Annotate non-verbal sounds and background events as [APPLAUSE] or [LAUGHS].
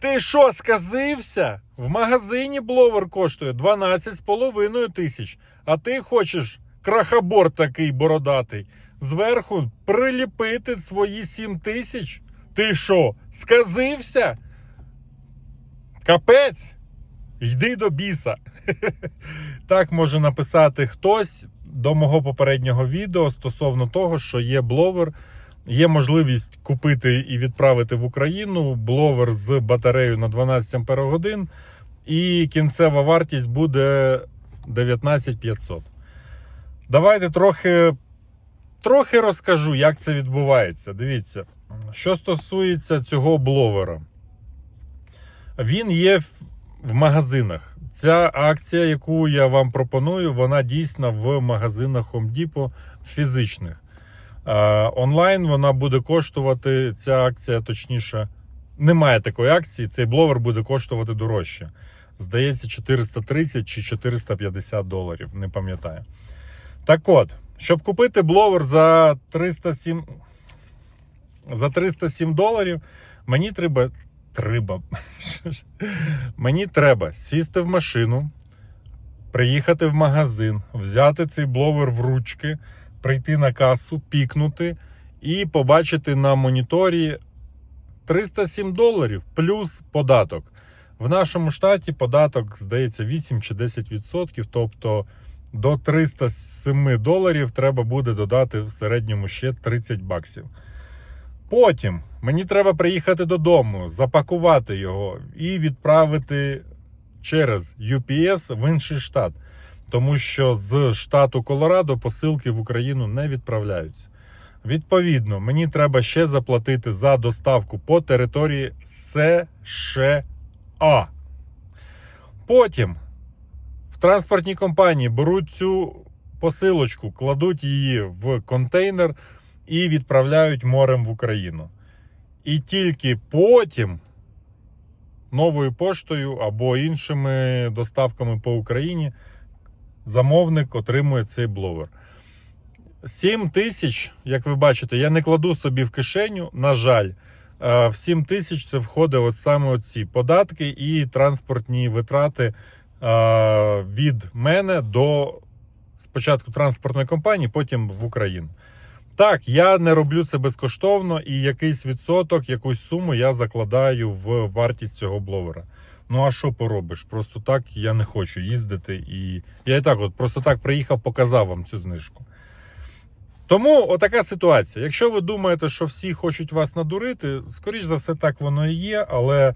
Ти що, сказився? В магазині бловер коштує 12,5 тисяч, а ти хочеш крахобор такий бородатий. Зверху приліпити свої 7 тисяч? Ти що, сказився? Капець? Йди до біса. [LAUGHS] Так може написати хтось до мого попереднього відео стосовно того, що є бловер. Є можливість купити і відправити в Україну бловер з батареєю на 12 Ампер і кінцева вартість буде 19500. Давайте трохи, трохи розкажу, як це відбувається. Дивіться, що стосується цього бловера, він є в магазинах. Ця акція, яку я вам пропоную, вона дійсна в магазинах Home Depot фізичних. Е, Онлайн вона буде коштувати, ця акція, точніше, немає такої акції, цей бловер буде коштувати дорожче. Здається, 430 чи 450 доларів, не пам'ятаю. Так от, щоб купити бловер за 307, за 307 доларів, мені треба. Треба. [LAUGHS] Мені треба сісти в машину, приїхати в магазин, взяти цей бловер в ручки, прийти на касу, пікнути і побачити на моніторі 307 доларів плюс податок. В нашому штаті податок, здається, 8 чи 10 відсотків, тобто до 307 доларів треба буде додати в середньому ще 30 баксів. Потім мені треба приїхати додому, запакувати його і відправити через UPS в інший штат, тому що з штату Колорадо посилки в Україну не відправляються. Відповідно, мені треба ще заплатити за доставку по території США. Потім в транспортній компанії беруть цю посилочку, кладуть її в контейнер і відправляють морем в Україну. І тільки потім новою поштою або іншими доставками по Україні замовник отримує цей бловер. 7 тисяч, як ви бачите, я не кладу собі в кишеню, на жаль. Е, В 7 тисяч це входить от саме оці податки і транспортні витрати е, від мене до спочатку транспортної компанії, потім в Україну. Так, я не роблю це безкоштовно, і якийсь відсоток, якусь суму я закладаю в вартість цього бловера. Ну а що поробиш? Просто так я не хочу їздити. І я і так, от просто так приїхав, показав вам цю знижку. Тому отака ситуація. Якщо ви думаєте, що всі хочуть вас надурити, скоріш за все, так воно і є, але